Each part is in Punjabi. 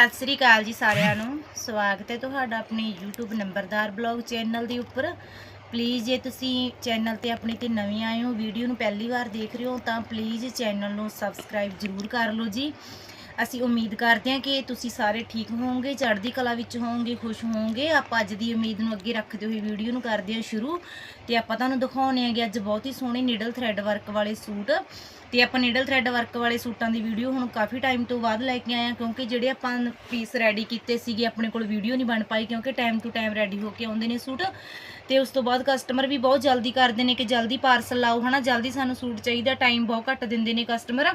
ਸਤਿ ਸ੍ਰੀ ਅਕਾਲ ਜੀ ਸਾਰਿਆਂ ਨੂੰ। ਸਵਾਗਤ ਹੈ ਤੁਹਾਡਾ ਆਪਣੇ YouTube ਨੰਬਰਦਾਰ ਬਲੌਗ ਚੈਨਲ ਦੇ ਉੱਪਰ। ਪਲੀਜ਼ ਜੇ ਤੁਸੀਂ ਚੈਨਲ ਤੇ ਆਪਣੇ ਤੇ ਨਵੇਂ ਆਏ ਹੋ ਵੀਡੀਓ ਨੂੰ ਪਹਿਲੀ ਵਾਰ ਦੇਖ ਰਹੇ ਹੋ, ਤਾਂ ਪਲੀਜ਼ ਚੈਨਲ ਨੂੰ ਸਬਸਕ੍ਰਾਈਬ ਜ਼ਰੂਰ ਕਰ ਲਓ ਜੀ। ਅਸੀਂ ਉਮੀਦ ਕਰਦੇ ਹਾਂ ਕਿ ਤੁਸੀਂ ਸਾਰੇ ਠੀਕ ਹੋਵੋਗੇ, ਚੜ੍ਹਦੀ ਕਲਾ ਵਿੱਚ ਹੋਵੋਗੇ, ਖੁਸ਼ ਹੋਵੋਗੇ। ਆਪਾਂ ਅੱਜ ਦੀ ਉਮੀਦ ਨੂੰ ਅੱਗੇ ਰੱਖਦੇ ਹੋਏ ਵੀਡੀਓ ਨੂੰ ਕਰਦੇ ਹਾਂ ਸ਼ੁਰੂ। ਤੇ ਆਪਾਂ ਤੁਹਾਨੂੰ ਦਿਖਾਉਣੇ ਹੈਗੇ ਅੱਜ ਬਹੁਤ ਹੀ ਸੋਹਣੇ ਨੀਡਲ ਥ੍ਰੈਡ ਵਰਕ ਵਾਲੇ ਸੂਟ। ਤੇ ਆਪਾਂ ਨੀਡਲ ਥ੍ਰੈਡ ਵਰਕ ਵਾਲੇ ਸੂਟਾਂ ਦੀ ਵੀਡੀਓ ਹੁਣ ਕਾਫੀ ਟਾਈਮ ਤੋਂ ਬਾਅਦ ਲੈ ਕੇ ਆਏ ਹਾਂ, ਕਿਉਂਕਿ ਜਿਹੜੇ ਆਪਾਂ ਪੀਸ ਰੈਡੀ ਕੀਤੇ ਸੀਗੇ, ਆਪਣੇ ਕੋਲ ਵੀਡੀਓ ਨਹੀਂ ਬਣ ਪਾਈ, ਕਿਉਂਕਿ ਟਾਈਮ ਟੂ ਟਾਈਮ ਰੈਡੀ ਹੋ ਕੇ ਆਉਂਦੇ ਨੇ ਸੂਟ। ਤੇ ਉਸ ਤੋਂ ਬਾਅਦ ਕਸਟਮਰ ਵੀ ਬਹੁਤ ਜਲਦੀ ਕਰਦੇ ਨੇ ਕਿ ਜਲਦੀ ਪਾਰਸਲ ਲਾਓ, ਹਨਾ? ਜਲਦੀ ਸਾਨੂੰ ਸੂਟ ਚਾਹੀਦਾ ਟਾਈਮ ਬਹੁਤ ਘੱਟ ਦਿੰਦੇ ਨੇ ਕਸਟਮਰ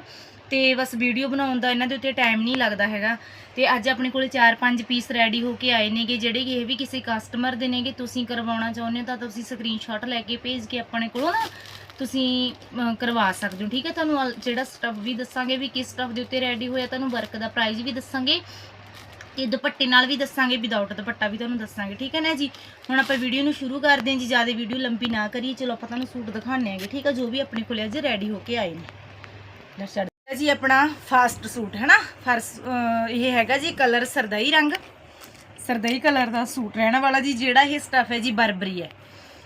ਤੇ ਬਸ ਵੀਡੀਓ ਬਣਾਉਣ ਦਾ ਇਹਨਾਂ ਦੇ ਉੱਤੇ ਟਾਈਮ ਨਹੀਂ ਲੱਗਦਾ ਹੈਗਾ। ਤੇ ਅੱਜ ਆਪਣੇ ਕੋਲੇ 4-5 ਪੀਸ ਰੈਡੀ ਹੋ ਕੇ ਆਏ ਨੇਗੇ, ਜਿਹੜੇ ਇਹ ਵੀ ਕਿਸੇ ਕਸਟਮਰ ਦੇ ਨੇਗੇ। ਤੁਸੀਂ ਕਰਵਾਉਣਾ ਚਾਹੁੰਦੇ ਹੋ ਤਾਂ ਤੁਸੀਂ ਸਕਰੀਨਸ਼ਾਟ ਲੈ ਕੇ ਭੇਜ ਕੇ ਆਪਣੇ ਕੋਲੋਂ ਨਾ ਤੁਸੀਂ ਕਰਵਾ ਸਕਦੇ ਹੋ, ਠੀਕ ਹੈ? ਤੁਹਾਨੂੰ ਅਲ- ਜਿਹੜਾ ਸਟਫ ਵੀ ਦੱਸਾਂਗੇ ਵੀ ਕਿਸ ਸਟਫ ਦੇ ਉੱਤੇ ਰੈਡੀ ਹੋਇਆ, ਤੁਹਾਨੂੰ ਵਰਕ ਦਾ ਪ੍ਰਾਈਸ ਵੀ ਦੱਸਾਂਗੇ। ਤੇ ਦੁਪੱਟੇ ਨਾਲ ਵੀ ਦੱਸਾਂਗੇ ਵਿਦਆਊਟ ਦੁਪੱਟਾ ਵੀ ਤੁਹਾਨੂੰ ਦੱਸਾਂਗੇ, ਠੀਕ ਹੈ ਨਾ ਜੀ? ਹੁਣ ਆਪਾਂ ਵੀਡੀਓ ਨੂੰ ਸ਼ੁਰੂ ਕਰਦੇ ਹਾਂ ਜੀ, ਜ਼ਿਆਦਾ ਵੀਡੀਓ ਲੰਬੀ ਨਾ ਕਰੀਏ। ਚਲੋ, ਆਪਾਂ ਤੁਹਾਨੂੰ ਸੂਟ ਦਿਖਾਉਂਦੇ ਆਂਗੇ ਠੀਕ ਹੈ? ਜੋ ਵੀ ਆਪਣੇ ਕੋਲੇ ਅੱਜ ਰੈਡੀ ਹੋ ਕੇ ਆਏ ਨੇ। ਲੈ ਛੱਡ। ਜੀ ਆਪਣਾ ਫਾਸਟ ਸੂਟ, ਹੈ ਨਾ? ਫਰਸ ਇਹ ਹੈਗਾ ਜੀ ਕਲਰ ਸਰਦਈ ਰੰਗ। ਸਰਦਈ ਕਲਰ ਦਾ ਸੂਟ, ਰਹਿਣ ਵਾਲਾ ਜੀ, ਜਿਹੜਾ ਇਹ ਸਟਫ ਹੈ ਜੀ, ਬਰਬਰੀ ਹੈ।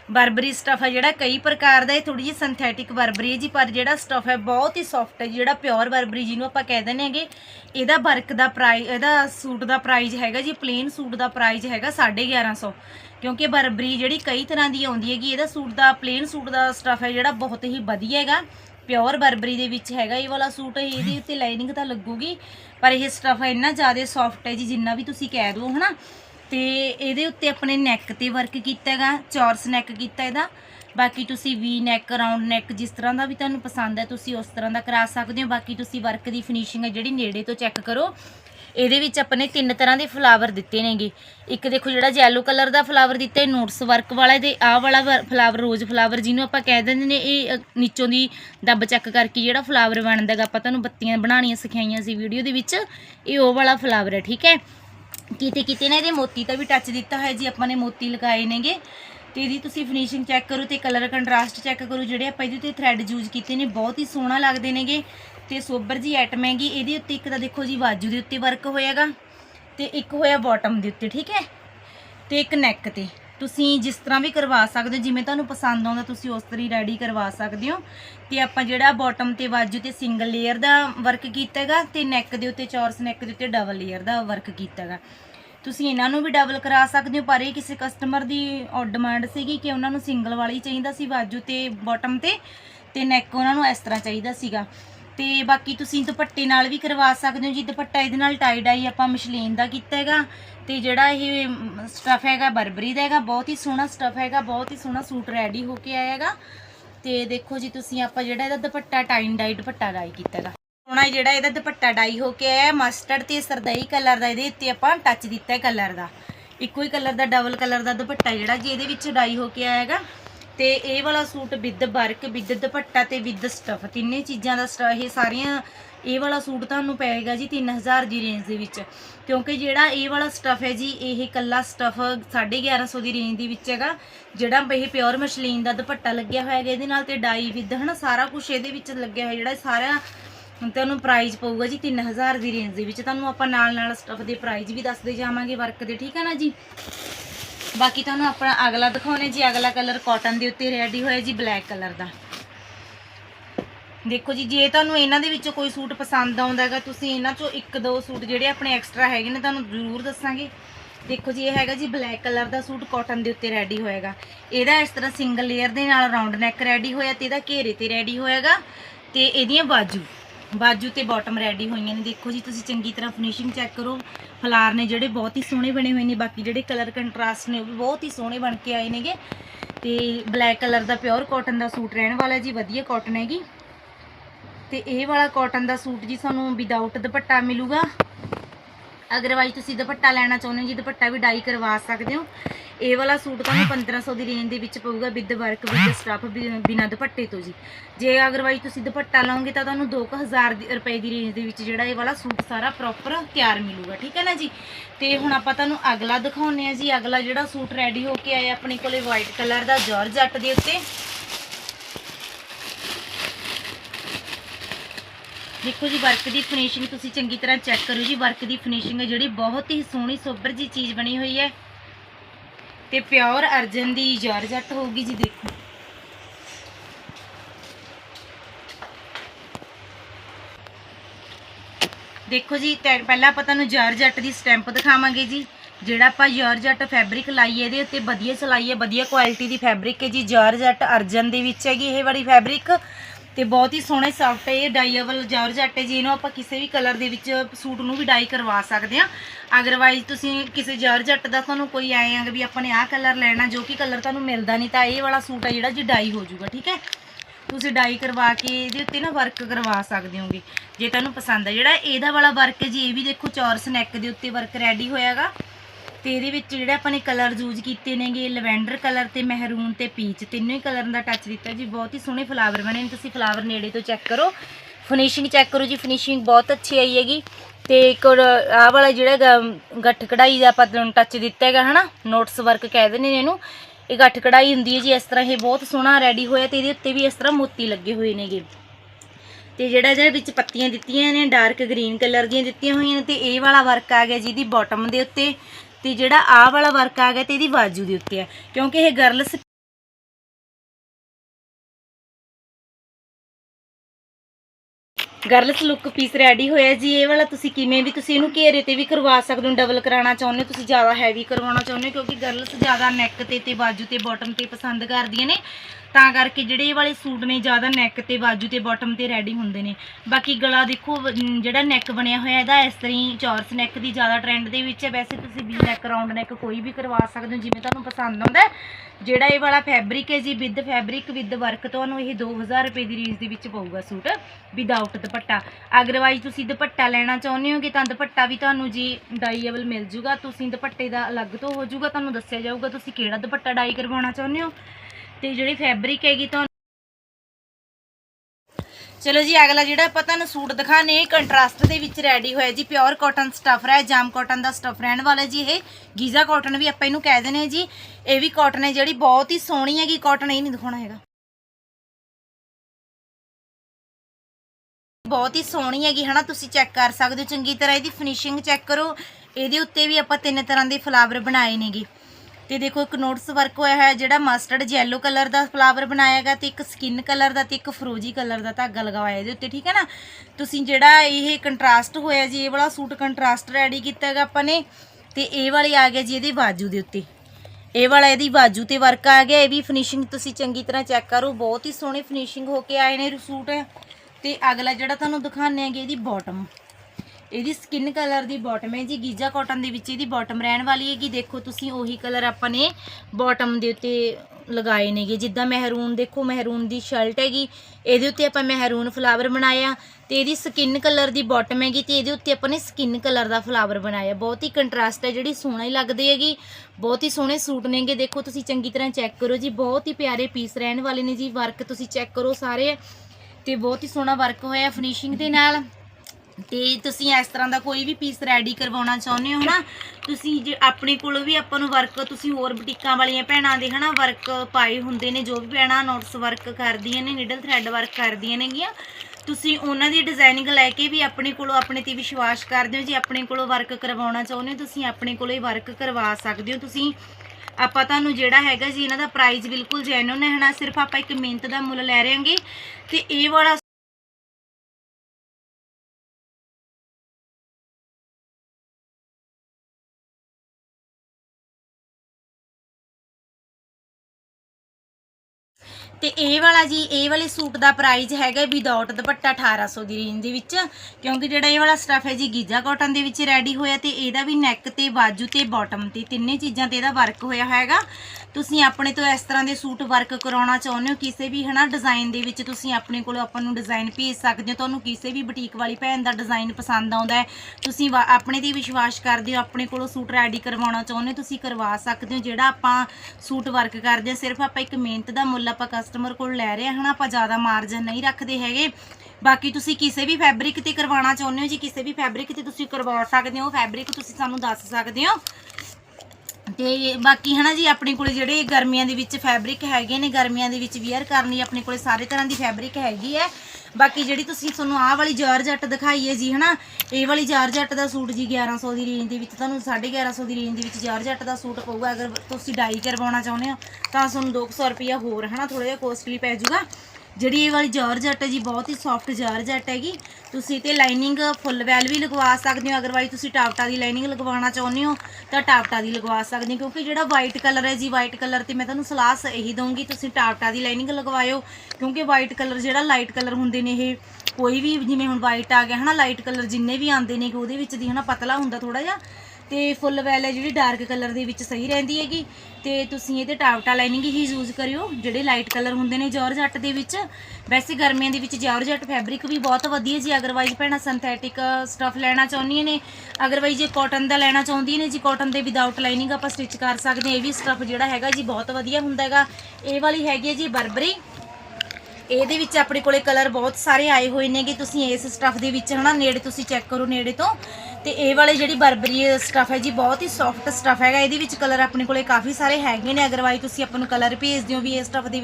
ਬਰਬਰੀ ਸਟਫ ਹੈ ਜਿਹੜਾ ਕਈ ਪ੍ਰਕਾਰ ਦਾ ਇਹ ਥੋੜੀ ਜਿਹੀ ਸਿੰਥੈਟਿਕ ਬਰਬਰੀ ਹੈ ਜੀ ਪਰ ਜਿਹੜਾ ਸਟਫ ਹੈ ਬਹੁਤ ਹੀ ਸੌਫਟ ਹੈ ਜੀ, ਜਿਹੜਾ ਪਿਓਰ ਬਰਬਰੀ ਜਿਹਨੂੰ ਆਪਾਂ ਕਹਿ ਦਿੰਦੇ ਹੈਗੇ ਇਹਦਾ ਵਰਕ ਦਾ ਪ੍ਰਾਈਸ ਇਹਦਾ ਸੂਟ ਦਾ ਪ੍ਰਾਈਸ ਹੈਗਾ ਜੀ ਪਲੇਨ ਸੂਟ ਦਾ ਪ੍ਰਾਈਸ ਹੈਗਾ 1150 ਕਿਉਂਕਿ ਬਰਬਰੀ ਜਿਹੜੀ ਕਈ ਤਰ੍ਹਾਂ ਦੀ ਆਉਂਦੀ ਹੈਗੀ ਇਹਦਾ ਸੂਟ ਦਾ ਪਲੇਨ ਸੂਟ ਦਾ ਸਟਫ ਹੈ ਜਿਹੜਾ ਬਹੁਤ ਹੀ ਵਧੀਆ ਹੈਗਾ। ਪਿਓਰ ਬਰਬਰੀ ਦੇ ਵਿੱਚ ਹੈਗਾ ਇਹ ਵਾਲਾ ਸੂਟ ਇਹਦੇ ਉੱਤੇ ਲਾਈਨਿੰਗ ਤਾਂ ਲੱਗੂਗੀ ਪਰ ਇਹ ਸਟਫ ਇੰਨਾ ਜ਼ਿਆਦਾ ਸੌਫਟ ਹੈ ਜੀ ਜਿੰਨਾ ਵੀ ਤੁਸੀਂ ਕਹਿ ਦਿਓ ਹਨਾ? ਤੇ ਇਹਦੇ ਉੱਤੇ ਆਪਣੇ ਨੈਕ ਤੇ ਵਰਕ ਕੀਤਾ ਹੈਗਾ ਚੌਰਸ ਨੈਕ ਕੀਤਾ ਇਹਦਾ। ਬਾਕੀ ਤੁਸੀਂ ਵੀ ਨੈਕ ਰਾਉਂਡ ਨੈਕ ਜਿਸ ਤਰ੍ਹਾਂ ਦਾ ਵੀ ਤੁਹਾਨੂੰ ਪਸੰਦ ਹੈ, ਤੁਸੀਂ ਉਸ ਤਰ੍ਹਾਂ ਦਾ ਕਰਾ ਸਕਦੇ ਹੋ। ਬਾਕੀ ਤੁਸੀਂ ਵਰਕ ਦੀ ਫਿਨਿਸ਼ਿੰਗ ਹੈ ਜਿਹੜੀ ਨੇੜੇ ਤੋਂ ਚੈੱਕ ਕਰੋ। ਇਹਦੇ ਵਿੱਚ ਆਪਣੇ ਤਿੰਨ ਤਰ੍ਹਾਂ ਦੇ ਫਲਾਵਰ ਦਿੱਤੇ ਨੇਗੇ। ਇੱਕ ਦੇਖੋ ਜਿਹੜਾ ਯੈਲੋ ਕਲਰ ਦਾ ਫਲਾਵਰ ਦਿੱਤਾ ਹੈ ਨੋਟਸ ਵਰਕ ਵਾਲਾ ਤੇ ਆਹ ਵਾਲਾ ਫਲਾਵਰ ਰੋਜ਼ ਫਲਾਵਰ ਜਿਹਨੂੰ ਆਪਾਂ ਕਹਿ ਦਿੰਦੇ ਨੇ, ਇਹ ਨੀਚੋਂ ਦੀ ਦੱਬ ਚੱਕ ਕਰਕੇ ਜਿਹੜਾ ਫਲਾਵਰ ਬਣਦਾ ਹੈਗਾ, ਆਪਾਂ ਤੁਹਾਨੂੰ ਬੱਤੀਆਂ ਬਣਾਉਣੀਆਂ ਸਿਖਾਈਆਂ ਸੀ ਵੀਡੀਓ ਦੇ ਵਿੱਚ, ਇਹ ਉਹ ਵਾਲਾ ਫਲਾਵਰ ਹੈ, ਠੀਕ ਹੈ? ਕਿਤੇ ਕਿਤੇ ਨਾ, ਇਹਦੇ ਮੋਤੀ ਦਾ ਵੀ ਟੱਚ ਦਿੱਤਾ ਹੋਇਆ ਜੀ, ਆਪਾਂ ਨੇ ਮੋਤੀ ਲਗਾਏ ਨੇਗੇ। ਤੇ ਇਹਦੀ ਤੁਸੀਂ ਫਿਨਿਸ਼ਿੰਗ ਚੈੱਕ ਕਰੋ ਤੇ ਕਲਰ ਕੰਟਰਾਸਟ ਚੈੱਕ ਕਰੋ, ਜਿਹੜੇ ਆਪਾਂ ਇਹਦੇ ਉੱਤੇ ਥ੍ਰੈਡ ਯੂਜ਼ ਕੀਤੇ ਨੇ, ਬਹੁਤ ਹੀ ਸੋਹਣਾ ਲੱਗਦੇ ਨੇਗੇ। ਤੇ ਸੋਬਰ ਜੀ ਐਟਮ ਹੈਗੀ ਇਹਦੇ ਉੱਤੇ ਇੱਕ ਤਾਂ ਦੇਖੋ ਜੀ ਬਾਜੂ ਦੇ ਉੱਤੇ ਵਰਕ ਹੋਇਆਗਾ ਤੇ ਇੱਕ ਹੋਇਆ ਬਾਟਮ ਦੇ ਉੱਤੇ, ਠੀਕ ਹੈ? ਤੇ ਇੱਕ ਨੈਕ ਤੇ। ਤੁਸੀਂ ਜਿਸ ਤਰ੍ਹਾਂ ਵੀ ਕਰਵਾ ਸਕਦੇ ਹੋ, ਜਿਵੇਂ ਤੁਹਾਨੂੰ ਪਸੰਦ ਆਉਂਦਾ, ਤੁਸੀਂ ਉਸ ਤਰ੍ਹਾਂ ਹੀ ਰੈਡੀ ਕਰਵਾ ਸਕਦੇ ਹੋ। ਤੇ ਆਪਾਂ ਜਿਹੜਾ ਬਾਟਮ ਤੇ ਬਾਜੂ ਤੇ ਸਿੰਗਲ ਲੇਅਰ ਦਾ ਵਰਕ ਕੀਤਾ ਹੈਗਾ ਤੇ ਨੈਕ ਦੇ ਉੱਤੇ ਚੌਰਸ ਨੈਕ ਦੇ ਉੱਤੇ ਡਬਲ ਲੇਅਰ ਦਾ ਵਰਕ ਕੀਤਾ ਹੈਗਾ ਤੁਸੀਂ ਇਹਨਾਂ ਨੂੰ ਵੀ ਡਬਲ ਕਰਾ ਸਕਦੇ ਹੋ, ਪਰ ਇਹ ਕਿਸੇ ਕਸਟਮਰ ਦੀ ਡਿਮਾਂਡ ਸੀਗੀ ਕਿ ਉਹਨਾਂ ਨੂੰ ਸਿੰਗਲ ਵਾਲੀ ਚਾਹੀਦਾ ਸੀ ਬਾਜੂ ਤੇ ਬਾਟਮ ਤੇ ਤੇ ਨੈਕ ਉਹਨਾਂ ਨੂੰ ਇਸ ਤਰ੍ਹਾਂ ਚਾਹੀਦਾ ਸੀਗਾ। ਤੇ ਬਾਕੀ ਤੁਸੀਂ ਦੁਪੱਟੇ ਨਾਲ ਵੀ ਕਰਵਾ ਸਕਦੇ ਹੋ ਜੀ। ਦੁਪੱਟਾ ਇਹਦੇ ਨਾਲ ਟਾਈ ਡਾਈ ਆਪਾਂ ਮਸ਼ਲੀਨ ਦਾ ਕੀਤਾ ਹੈਗਾ। ਤੇ ਜਿਹੜਾ ਇਹ ਸਟਫ ਹੈਗਾ, ਬਰਬਰੀ ਦਾ ਹੈਗਾ, ਬਹੁਤ ਹੀ ਸੋਹਣਾ ਸਟਫ ਹੈਗਾ, ਬਹੁਤ ਹੀ ਸੋਹਣਾ ਸੂਟ ਰੈਡੀ ਹੋ ਕੇ ਆਇਆ ਹੈਗਾ। ਤੇ ਦੇਖੋ ਜੀ, ਤੁਸੀਂ ਆਪਾਂ ਜਿਹੜਾ ਇਹਦਾ ਦੁਪੱਟਾ ਟਾਈਨ ਡਾਈ ਦੁਪੱਟਾ ਡਾਈ ਕੀਤਾ ਹੈਗਾ। ਸੋਹਣਾ ਜਿਹੜਾ ਇਹਦਾ ਦੁਪੱਟਾ ਡਾਈ ਹੋ ਕੇ ਆਇਆ ਮਸਟਰਡ ਤੇ ਸਰਦਈ ਕਲਰ ਦਾ, ਇਹਦੇ ਉੱਤੇ ਆਪਾਂ ਟੱਚ ਦਿੱਤਾ ਹੈ ਕਲਰ ਦਾ। ਇੱਕੋ ਹੀ ਕਲਰ ਦਾ ਡਬਲ ਕਲਰ ਦਾ ਦੁਪੱਟਾ ਜਿਹੜਾ ਜੀ, ਇਹਦੇ ਵਿੱਚ ਡਾਈ ਹੋ ਕੇ ਆਇਆ ਹੈਗਾ। ਤੇ ਇਹ ਵਾਲਾ suit with work, with dupatta ਤੇ ਵਿਦ ਸਟਫ ਤਿੰਨੇ ਚੀਜ਼ਾਂ ਦਾ ਸਟ- ਇਹ ਸਾਰੀਆਂ, ਇਹ ਵਾਲਾ ਸੂਟ ਤੁਹਾਨੂੰ ਪਏਗਾ ਜੀ 3000 ਦੀ ਰੇਂਜ ਦੇ ਵਿੱਚ। ਕਿਉਂਕਿ ਜਿਹੜਾ ਇਹ ਵਾਲਾ ਸਟਫ ਹੈ ਜੀ, ਇਹ ਕੱਲਾ ਸਟਫ 1150 ਦੀ ਰੇਂਜ ਦੇ ਵਿੱਚ ਹੈਗਾ। ਜਿਹੜਾ ਇਹ ਪਿਓਰ ਮਸ਼ਲੀਨ ਦਾ ਦੁਪੱਟਾ ਲੱਗਿਆ ਹੋਇਆ ਹੈਗਾ, ਇਹਦੇ ਨਾਲ ਤੇ ਡਾਈ ਵਿਦ ਹਨਾ, ਸਾਰਾ ਕੁਝ ਇਹਦੇ ਵਿੱਚ ਲੱਗਿਆ ਹੋਇਆ, ਜਿਹੜਾ ਸਾਰਾ ਤੁਹਾਨੂੰ ਪ੍ਰਾਈਸ ਪਊਗਾ ਜੀ 3000 ਦੀ ਰੇਂਜ ਦੇ ਵਿੱਚ। ਤੁਹਾਨੂੰ ਆਪਾਂ ਨਾਲ ਨਾਲ ਸਟਫ ਦੇ ਪ੍ਰਾਈਸ ਵੀ ਦੱਸਦੇ ਜਾਵਾਂਗੇ ਵਰਕ ਦੇ, ਠੀਕ ਹੈ ਨਾ ਜੀ? ਬਾਕੀ ਤੁਹਾਨੂੰ ਆਪਣਾ ਅਗਲਾ ਦਿਖਾਉਣੇ ਜੀ, ਅਗਲਾ ਕਲਰ ਕਾਟਨ ਦੇ ਉੱਤੇ ਰੈਡੀ ਹੋਇਆ ਜੀ ਬਲੈਕ ਕਲਰ ਦਾ। ਦੇਖੋ ਜੀ, ਜੇ ਤੁਹਾਨੂੰ ਇਹਨਾਂ ਦੇ ਵਿੱਚੋਂ ਕੋਈ ਸੂਟ ਪਸੰਦ ਆਉਂਦਾ ਹੈਗਾ, ਤੁਸੀਂ ਇਹਨਾਂ ਚੋਂ ਇੱਕ ਦੋ ਸੂਟ ਜਿਹੜੇ ਆਪਣੇ ਐਕਸਟਰਾ ਹੈਗੇ ਨੇ, ਤੁਹਾਨੂੰ ਜ਼ਰੂਰ ਦੱਸਾਂਗੇ। ਦੇਖੋ ਜੀ, ਇਹ ਹੈਗਾ ਜੀ ਬਲੈਕ ਕਲਰ ਦਾ ਸੂਟ ਕਾਟਨ ਦੇ ਉੱਤੇ ਰੈਡੀ ਹੋਏਗਾ ਇਹਦਾ ਇਸ ਤਰ੍ਹਾਂ ਸਿੰਗਲ ਲੇਅਰ ਦੇ ਨਾਲ ਰਾਉਂਡ ਨੈਕ ਰੈਡੀ ਹੋਇਆ ਤੇ ਇਹਦਾ ਘੇਰੇ ਤੇ ਰੈਡੀ ਹੋਏਗਾ ਤੇ ਇਹਦੀਆਂ ਬਾਜੂ। ਬਾਜੂ ਤੇ ਬਾਟਮ ਰੈਡੀ ਹੋਈਆਂ ਨੇ। ਦੇਖੋ ਜੀ, ਤੁਸੀਂ ਚੰਗੀ ਤਰ੍ਹਾਂ ਫਿਨਿਸ਼ਿੰਗ ਚੈੱਕ ਕਰੋ। ਫਲਾਰ ਨੇ ਜਿਹੜੇ ਬਹੁਤ ਹੀ ਸੋਹਣੇ ਬਣੇ ਹੋਏ ਨੇ, ਬਾਕੀ ਜਿਹੜੇ ਕਲਰ ਕੰਟਰਾਸਟ ਨੇ, ਉਹ ਵੀ ਬਹੁਤ ਹੀ ਸੋਹਣੇ ਬਣ ਕੇ ਆਏ ਨੇਗੇ। ਤੇ ਬਲੈਕ ਕਲਰ ਦਾ ਪਿਓਰ ਕਾਟਨ ਦਾ ਸੂਟ ਰਹਿਣ ਵਾਲਾ ਜੀ, ਵਧੀਆ ਕਾਟਨ ਹੈਗੀ। ਤੇ ਇਹ ਵਾਲਾ ਕਾਟਨ ਦਾ ਸੂਟ ਜੀ, ਸਾਨੂੰ ਵਿਦਆਊਟ ਦੁਪੱਟਾ ਮਿਲੂਗਾ। ਅਗਰਵਾਈਜ਼ ਤੁਸੀਂ ਦੁਪੱਟਾ ਲੈਣਾ ਚਾਹੁੰਦੇ ਹੋ ਜੀ ਦੁਪੱਟਾ ਵੀ ਡਾਈ ਕਰਵਾ ਸਕਦੇ ਹੋ। ਇਹ ਵਾਲਾ ਸੂਟ ਤੁਹਾਨੂੰ 1500 ਦੀ ਰੇਂਜ ਦੇ ਵਿੱਚ ਪਊਗਾ ਵਿਦ ਵਰਕ ਵਿਦ ਸਟਫ ਬਿਨਾ ਦੁਪੱਟੇ ਤੋਂ ਜੀ। ਜੇ ਅਗਰਵਾਈਜ਼ ਤੁਸੀਂ ਦੁਪੱਟਾ ਲਾਓਗੇ ਤਾਂ ਤੁਹਾਨੂੰ 2000 ਦੀ- ਰੁਪਏ ਦੀ ਰੇਂਜ ਦੇ ਵਿੱਚ ਜਿਹੜਾ ਇਹ ਵਾਲਾ ਸੂਟ ਸਾਰਾ ਪ੍ਰੋਪਰ ਤਿਆਰ ਮਿਲੂਗਾ ਠੀਕ ਹੈ ਨਾ ਜੀ? ਤੇ ਹੁਣ ਆਪਾਂ ਤੁਹਾਨੂੰ ਅਗਲਾ ਦਿਖਾਉਂਦੇ ਆ ਜੀ। ਅਗਲਾ ਜਿਹੜਾ ਸੂਟ ਰੈਡੀ ਹੋ ਕੇ ਆਇਆ ਆਪਣੇ ਕੋਲੇ ਵਾਈਟ ਕਲਰ ਦਾ ਜਾਰਜੱਟ ਦੇ ਉੱਤੇ। ਦੇਖੋ ਜੀ ਵਰਕ ਦੀ ਫਿਨਿਸ਼ਿੰਗ ਤੁਸੀਂ ਚੰਗੀ ਤਰ੍ਹਾਂ ਚੈੱਕ ਕਰੋ ਜੀ ਵਰਕ ਦੀ ਫਿਨਿਸ਼ਿੰਗ ਜਿਹੜੀ ਬਹੁਤ ਹੀ ਸੋਹਣੀ ਸੋਬਰ ਜੀ ਚੀਜ਼ ਬਣੀ ਹੋਈ ਹੈ। ਤੇ ਪਿਓਰ ਅਰਜਨ ਦੀ ਜਾਰਜਟ ਹੋਊਗੀ ਜੀ, ਦੇਖੋ। ਦੇਖੋ ਜੀ ਪਹਿਲਾਂ ਆਪਾਂ ਤੁਹਾਨੂੰ ਜਾਰਜਟ ਦੀ ਸਟੈਂਪ ਦਿਖਾਵਾਂਗੇ ਜੀ, ਜਿਹੜਾ ਆਪਾਂ ਜਾਰਜਟ ਫੈਬਰਿਕ ਲਾਈਏ ਇਹਦੇ ਉੱਤੇ ਵਧੀਆ ਸਿਲਾਈ ਹੈ, ਵਧੀਆ ਕੁਆਲਿਟੀ ਦੀ ਫੈਬਰਿਕ ਹੈ ਜੀ ਜਾਰਜਟ ਅਰਜਨ ਦੇ ਵਿੱਚ ਹੈਗੀ ਇਹ ਵਾਲੀ ਫੈਬਰਿਕ ਤੇ ਬਹੁਤ ਹੀ ਸੋਹਣੇ ਸੌਫਟ ਹੈ ਇਹ ਡਾਈਏਬਲ ਜਾਰਜਟ ਹੈ ਜੀ, ਇਹਨੂੰ ਆਪਾਂ ਕਿਸੇ ਵੀ ਕਲਰ ਦੇ ਵਿੱਚ ਸੂਟ ਨੂੰ ਵੀ ਡਾਈ ਕਰਵਾ ਸਕਦੇ ਆ ਅਗਰਵਾਈਜ਼ ਤੁਸੀਂ ਕਿਸੇ ਜਾਰਜਟ ਦਾ ਤੁਹਾਨੂੰ ਕੋਈ ਆਏ ਆ ਵੀ ਆਪਾਂ ਨੇ ਆਹ ਕਲਰ ਲੈਣਾ, ਜੋ ਕਿ ਕਲਰ ਤੁਹਾਨੂੰ ਮਿਲਦਾ ਨਹੀਂ, ਤਾਂ ਇਹ ਵਾਲਾ ਸੂਟ ਹੈ ਜਿਹੜਾ ਜੀ ਡਾਈ ਹੋ ਜਾਊਗਾ, ਠੀਕ ਹੈ? ਤੁਸੀਂ ਡਾਈ ਕਰਵਾ ਕੇ ਇਹਦੇ ਉੱਤੇ ਨਾ ਵਰਕ ਕਰਵਾ ਸਕਦੇ ਹੋਗੇ, ਜੇ ਤੁਹਾਨੂੰ ਪਸੰਦ ਹੈ ਜਿਹੜਾ ਇਹਦਾ ਵਾਲਾ ਵਰਕ ਹੈ ਜੀ, ਇਹ ਵੀ ਦੇਖੋ ਚੌਰਸ ਨੈਕ ਦੇ ਉੱਤੇ ਵਰਕ ਰੈਡੀ ਹੋਇਆਗਾ। ਤੇ ਇਹਦੇ ਵਿੱਚ ਜਿਹੜਾ ਆਪਾਂ ਨੇ ਕਲਰ ਯੂਜ਼ ਕੀਤੇ ਨੇਗੇ ਲਵੈਂਡਰ ਕਲਰ ਤੇ ਮਹਿਰੂਨ ਤੇ ਪੀਚ ਤਿੰਨੋਂ ਹੀ ਕਲਰ ਦਾ ਟੱਚ ਦਿੱਤਾ ਜੀ। ਬਹੁਤ ਹੀ ਸੋਹਣੇ ਫਲਾਵਰ ਬਣੇ ਨੇ। ਤੁਸੀਂ ਫਲਾਵਰ ਨੇੜੇ ਤੋਂ ਚੈੱਕ ਕਰੋ। ਫਿਨਿਸ਼ਿੰਗ ਚੈੱਕ ਕਰੋ ਜੀ। ਫਿਨਿਸ਼ਿੰਗ ਬਹੁਤ ਅੱਛੀ ਆਈ ਹੈਗੀ। ਤੇ ਇੱਕ ਆਹ ਵਾਲਾ ਜਿਹੜਾ ਗੱਠ ਕਢਾਈ ਦਾ ਆਪਾਂ ਟੱਚ ਦਿੱਤਾ ਹੈਗਾ, ਹਨਾ? ਨੋਟਸ ਵਰਕ ਕਹਿ ਦਿੰਦੇ ਨੇ ਇਹਨੂੰ। ਇਹ ਗੱਠ ਕਢਾਈ ਹੁੰਦੀ ਹੈ ਜੀ। ਇਸ ਤਰ੍ਹਾਂ ਇਹ ਬਹੁਤ ਸੋਹਣਾ ਰੈਡੀ ਹੋਇਆ ਤੇ ਇਹਦੇ ਉੱਤੇ ਵੀ ਇਸ ਤਰ੍ਹਾਂ ਮੋਤੀ ਲੱਗੇ ਹੋਏ ਨੇਗੇ। ਤੇ ਜਿਹੜਾ ਇਹਦੇ ਵਿੱਚ ਪੱਤੀਆਂ ਦਿੱਤੀਆਂ ਨੇ ਡਾਰਕ ਗ੍ਰੀਨ ਕਲਰ ਦੀਆਂ ਦਿੱਤੀਆਂ ਹੋਈਆਂ ਨੇ ਤੇ ਇਹ ਵਾਲਾ ਵਰਕ ਆ ਗਿਆ ਜਿਹਦੀ ਬਾਟਮ ਦੇ ਉੱਤੇ। ਤੇ ਜਿਹੜਾ ਆਹ ਵਾਲਾ ਵਰਕ ਆ ਗਿਆ ਤੇ ਇਹਦੀ ਬਾਜੂ ਦੇ ਉੱਤੇ ਹੈ ਕਿਉਂਕਿ ਇਹ girls girls look piece ready ਹੋਇਆ ਜੀ। ਇਹ ਵਾਲਾ ਤੁਸੀਂ ਕਿਵੇਂ ਵੀ ਤੁਸੀਂ ਇਹਨੂੰ ਘੇਰੇ ਤੇ ਵੀ ਕਰਵਾ ਸਕਦੇ ਹੋ ਡਬਲ ਕਰਾਉਣਾ ਚਾਹੁੰਦੇ ਹੋ, ਤੁਸੀਂ ਜ਼ਿਆਦਾ ਹੈਵੀ ਕਰਵਾਉਣਾ ਚਾਹੁੰਦੇ ਹੋ, ਕਿਉਂਕਿ ਗਰਲਸ ਜ਼ਿਆਦਾ ਨੈਕ ਤੇ ਤੇ ਬਾਜੂ ਤੇ ਬਾਟਮ ਤੇ ਪਸੰਦ ਕਰਦੀਆਂ ਨੇ। ਤਾਂ ਕਰਕੇ ਜਿਹੜੇ ਇਹ ਵਾਲੇ ਸੂਟ ਨੇ, ਜ਼ਿਆਦਾ ਨੈਕ ਤੇ ਬਾਜੂ ਤੇ ਬਾਟਮ ਤੇ ਰੈਡੀ ਹੁੰਦੇ ਨੇ। ਬਾਕੀ ਗਲਾ ਦੇਖੋ ਜਿਹੜਾ ਨੈਕ ਬਣਿਆ ਹੋਇਆ ਇਹਦਾ, ਇਸ ਤਰ੍ਹਾਂ ਹੀ ਚੌਰਸ ਨੈਕ ਦੀ ਜ਼ਿਆਦਾ ਟ੍ਰੈਂਡ ਦੇ ਵਿੱਚ ਹੈ। ਵੈਸੇ ਤੁਸੀਂ ਵੀ ਨੈਕ ਰਾਉਂਡ ਨੈਕ ਕੋਈ ਵੀ ਕਰਵਾ ਸਕਦੇ ਹੋ, ਜਿਵੇਂ ਤੁਹਾਨੂੰ ਪਸੰਦ ਆਉਂਦਾ ਜਿਹੜਾ ਇਹ ਵਾਲਾ ਫੈਬਰਿਕ ਹੈ ਜੀ ਵਿਦ ਫੈਬਰਿਕ ਵਿਦ ਵਰਕ ਤੁਹਾਨੂੰ ਇਹ 2000 ਰੁਪਏ ਦੀ ਰੇਂਜ ਦੇ ਵਿੱਚ ਪਊਗਾ ਸੂਟ ਵਿਦਆਊਟ ਦੁਪੱਟਾ। ਅਗਰਵਾਈਜ਼ ਤੁਸੀਂ ਦੁਪੱਟਾ ਲੈਣਾ ਚਾਹੁੰਦੇ ਹੋਗੇ ਤਾਂ ਦੁਪੱਟਾ ਵੀ ਤੁਹਾਨੂੰ ਜੀ ਡਾਈਏਬਲ ਮਿਲ ਜੂਗਾ। ਤੁਸੀਂ ਦੁਪੱਟੇ ਦਾ ਅਲੱਗ ਤੋਂ ਹੋ ਜੂਗਾ। ਤੁਹਾਨੂੰ ਦੱਸਿਆ ਜਾਊਗਾ ਤੁਸੀਂ ਕਿਹੜਾ ਦੁਪੱਟਾ ਡਾਈ ਕਰਵਾਉਣਾ ਚਾਹੁੰਦੇ ਹੋ। ਤੇ ਜਿਹੜੀ ਫੈਬਰਿਕ ਹੈਗੀ ਤੁਹਾਨੂੰ ਚਲੋ ਜੀ, ਅਗਲਾ ਜਿਹੜਾ ਆਪਾਂ ਤੁਹਾਨੂੰ ਸੂਟ ਦਿਖਾਣੇ ਇਹ ਕੰਟਰਾਸਟ ਦੇ ਵਿੱਚ ਰੈਡੀ ਹੋਇਆ ਜੀ। ਪਿਓਰ ਕਾਟਨ ਸਟਫ ਹੈ, ਜਾਮ ਕਾਟਨ ਦਾ ਸਟਫ ਰਹਿਣ ਵਾਲਾ ਜੀ ਇਹ। ਗੀਜ਼ਾ ਕਾਟਨ ਵੀ ਆਪਾਂ ਇਹਨੂੰ ਕਹਿ ਦਿੰਦੇ ਹਾਂ ਜੀ। ਇਹ ਵੀ ਕਾਟਨ ਹੈ ਜਿਹੜੀ ਬਹੁਤ ਹੀ ਸੋਹਣੀ ਹੈਗੀ। ਕਾਟਨ ਇਹ ਨਹੀਂ ਦਿਖਾਉਣਾ ਹੈਗਾ। ਬਹੁਤ ਹੀ ਸੋਹਣੀ ਹੈਗੀ, ਹਨਾ? ਤੁਸੀਂ ਚੈੱਕ ਕਰ ਸਕਦੇ ਹੋ। ਚੰਗੀ ਤਰ੍ਹਾਂ ਇਹਦੀ ਫਿਨਿਸ਼ਿੰਗ ਚੈੱਕ ਕਰੋ। ਇਹਦੇ ਉੱਤੇ ਵੀ ਆਪਾਂ ਤਿੰਨ ਤਰ੍ਹਾਂ ਦੇ ਫਲਾਵਰ ਬਣਾਏ ਨੇਗੇ। ਤੇ ਦੇਖੋ, ਇੱਕ ਨੋਟਸ ਵਰਕ ਹੋਇਆ ਹੈ, ਜਿਹੜਾ ਮਸਟਰਡ ਯੈਲੋ ਕਲਰ ਦਾ ਫਲਾਵਰ ਬਣਾਇਆ ਗਿਆ ਤੇ ਇੱਕ ਸਕਿਨ ਕਲਰ ਦਾ ਤੇ ਇੱਕ ਫਰੋਜੀ ਕਲਰ ਦਾ ਧਾਗਾ ਲਗਾਇਆ ਇਹਦੇ ਉੱਤੇ, ਠੀਕ ਹੈ ਨਾ? ਤੁਸੀਂ ਜਿਹੜਾ ਇਹ ਕੰਟਰਾਸਟ ਹੋਇਆ ਜੀ, ਇਹ ਵਾਲਾ ਸੂਟ ਕੰਟਰਾਸਟ ਰੈਡੀ ਕੀਤਾ ਹੈਗਾ ਆਪਾਂ ਨੇ। ਤੇ ਇਹ ਵਾਲੇ ਆ ਗਿਆ ਜੀ ਇਹਦੇ ਬਾਜੂ ਦੇ ਉੱਤੇ। ਇਹ ਵਾਲਾ ਇਹਦੀ ਬਾਜੂ ਤੇ ਵਰਕ ਆ ਗਿਆ, ਇਹ ਵੀ ਫਿਨਿਸ਼ਿੰਗ ਤੁਸੀਂ ਚੰਗੀ ਤਰ੍ਹਾਂ ਚੈੱਕ ਕਰੋ। ਬਹੁਤ ਹੀ ਸੋਹਣੇ ਫਿਨਿਸ਼ਿੰਗ ਹੋ ਕੇ ਆਏ ਨੇ ਸੂਟ। ਤੇ ਅਗਲਾ ਜਿਹੜਾ ਤੁਹਾਨੂੰ ਦਿਖਾਣੇ ਹੈਗੇ ਇਹਦੀ ਬਾਟਮ ਇਹਦੀ ਸਕਿਨ ਕਲਰ ਦੀ ਬਾਟਮ ਹੈ ਜੀ, ਗੀਜਾ ਕਾਟਨ ਦੇ ਵਿੱਚ ਇਹਦੀ ਬਾਟਮ ਰਹਿਣ ਵਾਲੀ ਹੈਗੀ। ਦੇਖੋ ਤੁਸੀਂ ਉਹੀ ਕਲਰ ਆਪਾਂ ਨੇ ਬਾਟਮ ਦੇ ਉੱਤੇ ਲਗਾਏ ਨੇਗੇ। ਜਿੱਦਾਂ ਮਹਿਰੂਨ, ਦੇਖੋ ਮਹਿਰੂਨ ਦੀ ਸ਼ਰਟ ਹੈਗੀ। ਇਹਦੇ ਉੱਤੇ ਆਪਾਂ ਮਹਿਰੂਨ ਫਲਾਵਰ ਬਣਾਇਆ ਤੇ ਇਹਦੀ ਸਕਿਨ ਕਲਰ ਦੀ ਬਾਟਮ ਹੈਗੀ ਤੇ ਇਹਦੇ ਉੱਤੇ ਆਪਾਂ ਨੇ ਸਕਿਨ ਕਲਰ ਦਾ ਫਲਾਵਰ ਬਣਾਇਆ। ਬਹੁਤ ਹੀ ਕੰਟਰਾਸਟ ਹੈ, ਜਿਹੜੀ ਸੋਹਣਾ ਹੀ ਲੱਗਦੀ ਹੈਗੀ। ਬਹੁਤ ਹੀ ਸੋਹਣੇ ਸੂਟ ਨੇਗੇ। ਦੇਖੋ ਤੁਸੀਂ ਚੰਗੀ ਤਰ੍ਹਾਂ ਚੈੱਕ ਕਰੋ ਜੀ। ਬਹੁਤ ਹੀ ਪਿਆਰੇ ਪੀਸ ਰਹਿਣ ਵਾਲੇ ਨੇ ਜੀ। ਵਰਕ ਤੁਸੀਂ ਚੈੱਕ ਕਰੋ ਸਾਰੇ। ਤੇ ਬਹੁਤ ਹੀ ਸੋਹਣਾ ਵਰਕ ਹੋਇਆ ਫਿਨਿਸ਼ਿੰਗ ਦੇ ਨਾਲ। ਤੇ ਤੁਸੀਂ ਇਸ ਤਰ੍ਹਾਂ ਦਾ ਕੋਈ ਵੀ ਪੀਸ ਰੈਡੀ ਕਰਵਾਉਣਾ ਚਾਹੁੰਦੇ ਹੋ ਨਾ, ਤੁਸੀਂ ਜੇ ਆਪਣੇ ਕੋਲ ਵੀ ਆਪਾਂ ਨੂੰ ਵਰਕ ਤੁਸੀਂ ਹੋਰ ਬੁਟੀਕਾਂ ਵਾਲੀਆਂ ਭੈਣਾਂ ਦੇ ਹਨਾ ਵਰਕ ਪਾਏ ਹੁੰਦੇ ਨੇ, ਜੋ ਵੀ ਭੈਣਾਂ ਨੋਟਸ ਵਰਕ ਕਰਦੀਆਂ ਨੇ ਨਿਡਲ ਥ੍ਰੈਡ ਵਰਕ ਕਰਦੀਆਂ ਨੇਗੀਆਂ, ਤੁਸੀਂ ਉਹਨਾਂ ਦੀ ਡਿਜ਼ਾਈਨਿੰਗ ਲੈ ਕੇ ਵੀ ਆਪਣੇ ਕੋਲੋਂ ਆਪਣੇ ਤੇ ਵਿਸ਼ਵਾਸ ਕਰਦੇ ਹੋ, ਜੀ ਆਪਣੇ ਕੋਲੋਂ ਵਰਕ ਕਰਵਾਉਣਾ ਚਾਹੁੰਦੇ ਹੋ, ਤੁਸੀਂ ਆਪਣੇ ਕੋਲੋਂ ਹੀ ਵਰਕ ਕਰਵਾ ਸਕਦੇ ਹੋ, ਤੁਸੀਂ ਆਪਾਂ ਤੁਹਾਨੂੰ ਜਿਹੜਾ ਹੈਗਾ ਜੀ ਇਹਨਾਂ ਦਾ ਪ੍ਰਾਈਸ ਬਿਲਕੁਲ ਜੈਨੂਨ ਹੈ ਹਨਾ ਸਿਰਫ ਆਪਾਂ ਇੱਕ ਮਿਹਨਤ ਦਾ ਮੁੱਲ ਲੈ ਰਹੇ ਹਾਂਗੇ ਤੇ ਇਹ ਵਾਲਾ ਤੇ ਇਹ ਵਾਲਾ ਜੀ, ਇਹ ਵਾਲੇ ਸੂਟ ਦਾ ਪ੍ਰਾਈਸ ਹੈਗਾ ਵਿਦਆਊਟ ਦੁਪੱਟਾ 1800 ਦੀ ਰੇਂਜ ਦੇ ਵਿੱਚ। ਕਿਉਂਕਿ ਜਿਹੜਾ ਇਹ ਵਾਲਾ ਸਟਫ ਹੈ ਜੀ, ਗੀਜਾ ਕਾਟਨ ਦੇ ਵਿੱਚ ਰੈਡੀ ਹੋਇਆ ਤੇ ਇਹਦਾ ਵੀ ਨੈਕ ਤੇ, ਬਾਜੂ ਤੇ ਬਾਟਮ ਤੇ ਤਿੰਨੇ ਚੀਜ਼ਾਂ ਤੇ ਇਹਦਾ ਵਰਕ ਹੋਇਆ ਹੈਗਾ। ਤੁਸੀਂ ਆਪਣੇ ਤੋਂ ਇਸ ਤਰ੍ਹਾਂ ਦੇ ਸੂਟ ਵਰਕ ਕਰਾਉਣਾ ਚਾਹੁੰਦੇ ਹੋ, ਕਿਸੇ ਵੀ ਹਨਾ ਡਿਜ਼ਾਈਨ ਦੇ ਵਿੱਚ ਤੁਸੀਂ ਆਪਣੇ ਕੋਲ ਆਪਾਂ ਨੂੰ ਡਿਜ਼ਾਈਨ ਭੇਜ ਸਕਦੇ ਹੋ। ਤੁਹਾਨੂੰ ਕਿਸੇ ਵੀ ਬੁਟੀਕ ਵਾਲੀ ਭੈਣ ਦਾ ਡਿਜ਼ਾਈਨ ਪਸੰਦ ਆਉਂਦਾ ਹੈ। ਤੁਸੀਂ ਵਾ- ਆਪਣੇ ਤੇ ਵਿਸ਼ਵਾਸ ਕਰਦੇ ਹੋ, ਆਪਣੇ ਕੋਲੋਂ ਸੂਟ ਰੈਡੀ ਕਰਵਾਉਣਾ ਚਾਹੁੰਦੇ ਹੋ, ਤੁਸੀਂ ਕਰਵਾ ਸਕਦੇ ਹੋ। ਜਿਹੜਾ ਆਪਾਂ ਸੂਟ ਵਰਕ ਕਰਦੇ ਹਾਂ, ਸਿਰਫ ਆਪਾਂ ਇੱਕ ਮਿਹਨਤ ਦਾ ਮੁੱਲ ਆਪਾਂ ਕਸਟਮਰ ਕੋਲ ਲੈ ਰਹੇ ਹਾਂ ਹਨਾ? ਆਪਾਂ ਜ਼ਿਆਦਾ ਮਾਰਜਨ ਨਹੀਂ ਰੱਖਦੇ ਹੈਗੇ। ਬਾਕੀ ਤੁਸੀਂ ਕਿਸੇ ਵੀ ਫੈਬਰਿਕ ਤੇ ਕਰਵਾਉਣਾ ਚਾਹੁੰਦੇ ਹੋ ਜੀ, ਕਿਸੇ ਵੀ ਫੈਬਰਿਕ ਤੇ ਤੁਸੀਂ ਕਰਵਾ ਸਕਦੇ ਹੋ ਫੈਬਰਿਕ ਤੁਸੀਂ ਸਾਨੂੰ ਦੱਸ ਸਕਦੇ ਹੋ। ਤੇ ਬਾਕੀ, ਹਨਾ ਜੀ, ਆਪਣੇ ਕੋਲੇ ਜਿਹੜੇ ਗਰਮੀਆਂ ਦੇ ਵਿੱਚ ਫੈਬਰਿਕ ਹੈਗੇ ਨੇ, ਗਰਮੀਆਂ ਦੇ ਵਿੱਚ ਵੀਅਰ ਕਰਨ ਲਈ ਆਪਣੇ ਕੋਲੇ ਸਾਰੇ ਤਰ੍ਹਾਂ ਦੀ ਫੈਬਰਿਕ ਹੈਗੀ ਹੈ। ਬਾਕੀ ਜਿਹੜੀ ਤੁਸੀਂ ਤੁਹਾਨੂੰ ਆਹ ਵਾਲੀ ਜਾਰਜੱਟ ਦਿਖਾਈ ਹੈ ਜੀ, ਹਨਾ? ਇਹ ਵਾਲੀ ਜਾਰਜੱਟ ਦਾ ਸੂਟ ਜੀ 1100 ਦੀ ਰੇਂਜ ਦੇ ਵਿੱਚ, ਤੁਹਾਨੂੰ 1150 ਦੀ ਰੇਂਜ ਦੇ ਵਿੱਚ ਜਾਰਜੱਟ ਦਾ ਸੂਟ ਪਊਗਾ। ਅਗਰ ਤੁਸੀਂ ਡਾਈ ਕਰਵਾਉਣਾ ਚਾਹੁੰਦੇ ਹੋ, ਤਾਂ ਤੁਹਾਨੂੰ 200 ਰੁਪਿਆ ਹੋਰ, ਹਨਾ ਥੋੜਾ ਜਿਹਾ ਕੋਸਟਲੀ ਪੈ ਜਾਊਗਾ। ਜਿਹੜੀ ਇਹ ਵਾਲੀ ਜਾਰਜੱਟ ਹੈ ਜੀ, ਬਹੁਤ ਹੀ ਸੌਫਟ ਜਾਰਜੱਟ ਹੈਗੀ। ਤੁਸੀਂ ਤੇ ਲਾਈਨਿੰਗ ਫੁੱਲ ਵੈਲ ਵੀ ਲਗਵਾ ਸਕਦੇ ਹੋ। ਅਗਰਵਾਈਜ਼ ਤੁਸੀਂ ਟਾਪਟਾ ਦੀ ਲਾਈਨਿੰਗ ਲਗਵਾਉਣਾ ਚਾਹੁੰਦੇ ਹੋ, ਤਾਂ ਟਾਪਟਾ ਦੀ ਲਗਵਾ ਸਕਦੇ ਹੋ। ਕਿਉਂਕਿ ਜਿਹੜਾ ਵਾਈਟ ਕਲਰ ਹੈ ਜੀ ਵਾਈਟ ਕਲਰ ਤੇ ਮੈਂ ਤੁਹਾਨੂੰ ਸਲਾਹ ਸ- ਇਹੀ ਦਊਂਗੀ, ਤੁਸੀਂ ਟਾਪਟਾ ਦੀ ਲਾਈਨਿੰਗ ਲਗਵਾਇਓ। ਕਿਉਂਕਿ ਵਾਈਟ ਕਲਰ ਜਿਹੜਾ ਲਾਈਟ ਕਲਰ ਹੁੰਦੇ ਨੇ ਇਹ, ਕੋਈ ਵੀ ਜਿਵੇਂ ਹੁਣ ਵਾਈਟ ਆ ਗਿਆ, ਹਨਾ ਲਾਈਟ ਕਲਰ ਜਿੰਨੇ ਵੀ ਆਉਂਦੇ ਨੇ ਕਿ ਉਹਦੇ ਵਿੱਚ ਦੀ ਹਨਾ, ਪਤਲਾ ਹੁੰਦਾ ਥੋੜਾ ਜਿਹਾ। ਤੇ ਫੁੱਲ ਵੈਲ ਹੈ ਜਿਹੜੀ ਡਾਰਕ ਕਲਰ ਦੇ ਵਿੱਚ ਸਹੀ ਰਹਿੰਦੀ ਹੈਗੀ। ਤੇ ਤੁਸੀਂ ਇਹਦੇ ਟਾਵਟਾ ਲਾਈਨਿੰਗ ਹੀ ਯੂਜ਼ ਕਰਿਓ, ਜਿਹੜੇ ਲਾਈਟ ਕਲਰ ਹੁੰਦੇ ਨੇ ਜਾਰਜੱਟ ਦੇ ਵਿੱਚ। ਵੈਸੇ ਗਰਮੀਆਂ ਦੇ ਵਿੱਚ ਜਾਰਜੱਟ ਫੈਬਰਿਕ ਵੀ ਬਹੁਤ ਵਧੀਆ ਜੀ ਅਗਰਵਾਈਜ਼ ਭੈਣਾਂ ਸਿੰਥੈਟਿਕ ਸਟਫ ਲੈਣਾ ਚਾਹੁੰਦੀਆਂ ਨੇ। ਅਗਰਵਾਈਜ਼ ਜੇ ਕਾਟਨ ਦਾ ਲੈਣਾ ਚਾਹੁੰਦੀਆਂ ਨੇ ਜੀ ਕਾਟਨ ਦੇ ਵਿਦਆਊਟ ਲਾਈਨਿੰਗ ਆਪਾਂ ਸਟਿਚ ਕਰ ਸਕਦੇ ਹਾਂ। ਇਹ ਵੀ ਸਟਫ ਜਿਹੜਾ ਹੈਗਾ ਜੀ, ਬਹੁਤ ਵਧੀਆ ਹੁੰਦਾ ਹੈਗਾ। ਇਹ ਵਾਲੀ ਹੈਗੀ ਹੈ ਜੀ ਬਰਬਰੀ। ਇਹਦੇ ਵਿੱਚ ਆਪਣੇ ਕੋਲੇ ਕਲਰ ਬਹੁਤ ਸਾਰੇ ਆਏ ਹੋਏ ਨੇਗੇ। ਤੁਸੀਂ ਇਸ ਸਟਫ ਦੇ ਵਿੱਚ ਹਨਾ ਨੇੜੇ ਤੁਸੀਂ ਚੈੱਕ ਕਰੋ ਨੇੜੇ ਤੋਂ। ਤੇ ਇਹ ਵਾਲੇ ਜਿਹੜੀ ਬਰਬਰੀ ਸਟਫ ਹੈ ਜੀ, ਬਹੁਤ ਹੀ ਸੌਫਟ ਸਟਫ ਹੈਗਾ। ਇਹਦੇ ਵਿੱਚ ਕਲਰ ਆਪਣੇ ਕੋਲੇ ਕਾਫੀ ਸਾਰੇ ਹੈਗੇ ਨੇ। ਅਗਰਵਾਈ ਤੁਸੀਂ ਆਪਾਂ ਨੂੰ ਕਲਰ ਭੇਜ ਦਿਓ ਵੀ ਇਸ ਸਟਫ ਦੇ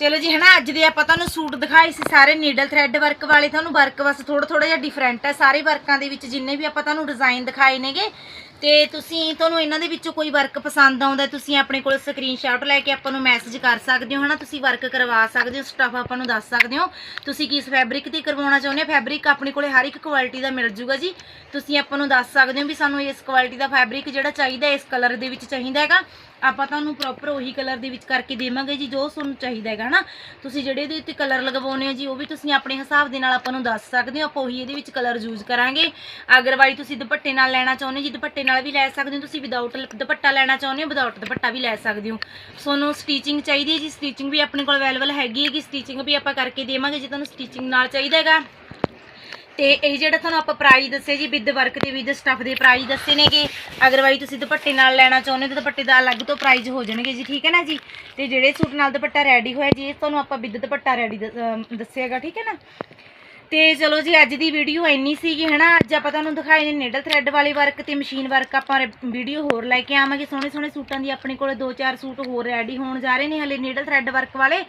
ਚਲੋ ਜੀ ਹਨਾ, ਅੱਜ ਦੇ ਆਪਾਂ ਤੁਹਾਨੂੰ ਸੂਟ ਦਿਖਾਏ ਸੀ ਸਾਰੇ ਨੀਡਲ ਥ੍ਰੈਡ ਵਰਕ ਵਾਲੇ। ਤੁਹਾਨੂੰ ਵਰਕ ਬਸ ਥੋੜਾ ਥੋੜਾ ਜਿਹਾ ਡਿਫਰੈਂਟ ਹੈ। ਸਾਰੇ ਵਰਕਾਂ ਦੇ ਵਿੱਚ ਜਿੰਨੇ ਵੀ ਆਪਾਂ ਤੁਹਾਨੂੰ ਡਿਜ਼ਾਈਨ ਦਿਖਾਏ ਨੇਗੇ ਤੇ ਤੁਸੀਂ, ਤੁਹਾਨੂੰ ਇਹਨਾਂ ਦੇ ਵਿੱਚੋਂ ਕੋਈ ਵਰਕ ਪਸੰਦ ਆਉਂਦਾ ਤੁਸੀਂ ਆਪਣੇ ਕੋਲ ਸਕਰੀਨਸ਼ਾਟ ਲੈ ਕੇ ਆਪਾਂ ਨੂੰ ਮੈਸੇਜ ਕਰ ਸਕਦੇ ਹੋ, ਹਨਾ? ਤੁਸੀਂ ਵਰਕ ਕਰਵਾ ਸਕਦੇ ਹੋ ਸਟਫ ਆਪਾਂ ਨੂੰ ਦੱਸ ਸਕਦੇ ਹੋ। ਤੁਸੀਂ ਕਿਸ ਫੈਬਰਿਕ ਤੇ ਕਰਵਾਉਣਾ ਚਾਹੁੰਦੇ ਹੋ? ਫੈਬਰਿਕ ਆਪਣੇ ਕੋਲੇ ਹਰ ਇੱਕ ਕੁਆਲਿਟੀ ਦਾ ਮਿਲ ਜੂਗਾ ਜੀ। ਤੁਸੀਂ ਆਪਾਂ ਨੂੰ ਦੱਸ ਸਕਦੇ ਹੋ ਵੀ ਸਾਨੂੰ ਇਸ ਕੁਆਲਿਟੀ ਦਾ ਫੈਬਰਿਕ ਜਿਹੜਾ ਚਾਹੀਦਾ, ਇਸ ਕਲਰ ਦੇ ਵਿੱਚ ਚਾਹੀਦਾ ਹੈਗਾ। ਆਪਾਂ ਤੁਹਾਨੂੰ ਪ੍ਰੋਪਰ ਉਹੀ ਕਲਰ ਦੇ ਵਿੱਚ ਕਰਕੇ ਦੇਵਾਂਗੇ ਜੀ, ਜੋ ਤੁਹਾਨੂੰ ਚਾਹੀਦਾ ਹੈਗਾ, ਹਨਾ? ਤੁਸੀਂ ਜਿਹੜੇ ਇਹਦੇ ਉੱਤੇ ਕਲਰ ਲਗਵਾਉਣੇ ਹੋ ਜੀ, ਉਹ ਵੀ ਤੁਸੀਂ ਆਪਣੇ ਹਿਸਾਬ ਦੇ ਨਾਲ ਆਪਾਂ ਨੂੰ ਦੱਸ ਸਕਦੇ ਹੋ। ਆਪਾਂ ਉਹੀ ਇਹਦੇ ਵਿੱਚ ਕਲਰ ਯੂਜ਼ ਕਰਾਂਗੇ। ਅਗਰਵਾਈ ਤੁਸੀਂ ਦੁਪੱਟੇ ਨਾਲ ਲੈਣਾ ਚਾਹੁੰਦੇ ਹੋ ਜੀ, ਦੁਪੱਟੇ ਨਾਲ ਵੀ ਲੈ ਸਕਦੇ ਹੋ। ਤੁਸੀਂ ਵਿਦਆਊਟ ਦੁਪੱਟਾ ਲੈਣਾ ਚਾਹੁੰਦੇ ਹੋ ਵਿਦਆਊਟ ਦੁਪੱਟਾ ਵੀ ਲੈ ਸਕਦੇ ਹੋ। ਤੁਹਾਨੂੰ ਸਟੀਚਿੰਗ ਚਾਹੀਦੀ ਹੈ ਜੀ। ਸਟੀਚਿੰਗ ਵੀ ਆਪਣੇ ਕੋਲ ਅਵੇਲੇਬਲ ਹੈਗੀ ਹੈ ਕਿ ਸਟੀਚਿੰਗ ਵੀ ਆਪਾਂ ਕਰਕੇ ਦੇਵਾਂਗੇ ਜੇ ਤੁਹਾਨੂੰ ਸਟੀਚਿੰਗ ਨਾਲ ਚਾਹੀਦਾ ਹੈਗਾ। ਤੇ ਇਹ ਜਿਹੜਾ ਤੁਹਾਨੂੰ ਆਪਾਂ ਪ੍ਰਾਈਸ ਦੱਸੇ ਜੀ ਵਿਦ ਵਰਕ ਤੇ ਵਿਦ ਸਟਫ ਦੇ ਪ੍ਰਾਈਸ ਦੱਸੇ ਨੇਗੇ। ਅਗਰਵਾਈ ਤੁਸੀਂ ਦੁਪੱਟੇ ਨਾਲ ਲੈਣਾ ਚਾਹੁੰਦੇ ਹੋ, ਤਾਂ ਦੁਪੱਟੇ ਦਾ ਅਲੱਗ ਤੋਂ ਪ੍ਰਾਈਸ ਹੋ ਜਾਣਗੇ ਜੀ। ਠੀਕ ਹੈ ਨਾ ਜੀ? ਤੇ ਜਿਹੜੇ ਸੂਟ ਨਾਲ ਦੁਪੱਟਾ ਰੈਡੀ ਹੋਇਆ ਜੀ ਤੁਹਾਨੂੰ ਆਪਾਂ ਵਿਦ ਦੁਪੱਟਾ ਰੈਡੀ ਦੱਸਿਆਗਾ ਠੀਕ ਹੈ ਨਾ? ਤੇ ਚਲੋ ਜੀ, ਅੱਜ ਦੀ ਵੀਡੀਓ ਇੰਨੀ ਸੀਗੀ, ਹਨਾ? ਅੱਜ ਆਪਾਂ ਤੁਹਾਨੂੰ ਦਿਖਾਏ ਨੇ ਨੀਡਲ ਥ੍ਰੈਡ ਵਾਲੇ ਵਰਕ ਤੇ ਮਸ਼ੀਨ ਵਰਕ ਆਪਾਂ ਵੀਡੀਓ ਹੋਰ ਲੈ ਕੇ ਆਵਾਂਗੇ। ਸੋਹਣੇ ਸੋਹਣੇ ਸੂਟਾਂ ਦੀ ਆਪਣੇ ਕੋਲੇ ਦੋ ਚਾਰ ਸੂਟ ਹੋਰ ਰੈਡੀ ਹੋਣ ਜਾ ਰਹੇ ਨੇ ਹਲੇ ਨੀਡਲ ਥ੍ਰੈਡ ਵਰਕ ਵਾਲੇ।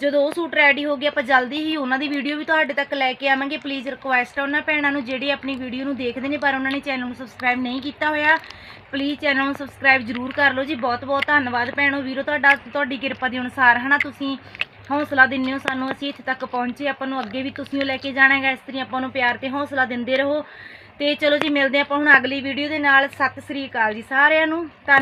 ਜਦੋਂ ਉਹ ਸੂਟ ਰੈਡੀ ਹੋ ਗਏ, ਆਪਾਂ ਜਲਦੀ ਹੀ ਉਹਨਾਂ ਦੀ ਵੀਡੀਓ ਵੀ ਤੁਹਾਡੇ ਤੱਕ ਲੈ ਕੇ ਆਵਾਂਗੇ। ਪਲੀਜ਼ ਰਿਕੁਐਸਟ ਆ ਉਹਨਾਂ ਭੈਣਾਂ ਨੂੰ ਜਿਹੜੇ ਆਪਣੀ ਵੀਡੀਓ ਨੂੰ ਦੇਖਦੇ ਨੇ, ਪਰ ਉਹਨਾਂ ਨੇ ਚੈਨਲ ਨੂੰ ਸਬਸਕ੍ਰਾਈਬ ਨਹੀਂ ਕੀਤਾ ਹੋਇਆ। ਪਲੀਜ਼ ਚੈਨਲ ਨੂੰ ਸਬਸਕ੍ਰਾਈਬ ਜ਼ਰੂਰ ਕਰ ਲਓ ਜੀ। ਬਹੁਤ ਬਹੁਤ ਧੰਨਵਾਦ ਭੈਣੋ ਵੀਰੋ, ਤੁਹਾਡਾ, ਤੁਹਾਡੀ ਕਿਰਪਾ ਦੇ ਅਨੁਸਾਰ, ਹਨਾ? ਤੁਸੀਂ ਹੌਸਲਾ ਦਿੰਦੇ ਹੋ ਸਾਨੂੰ, ਅਸੀਂ ਇੱਥੇ ਤੱਕ ਪਹੁੰਚੇ, ਆਪਾਂ ਨੂੰ ਅੱਗੇ ਵੀ ਤੁਸੀਂ ਲੈ ਕੇ ਜਾਣਾ ਹੈਗਾ, ਇਸ ਤਰੀ ਆਪਾਂ ਨੂੰ ਪਿਆਰ ਤੇ ਹੌਸਲਾ ਦਿੰਦੇ ਰਹੋ। ਤੇ ਚਲੋ ਜੀ, ਮਿਲਦੇ ਆਪਾਂ ਹੁਣ ਅਗਲੀ ਵੀਡੀਓ ਦੇ ਨਾਲ। ਸਤਿ ਸ੍ਰੀ ਅਕਾਲ ਜੀ ਸਾਰਿਆਂ ਨੂੰ। ਧੰਨ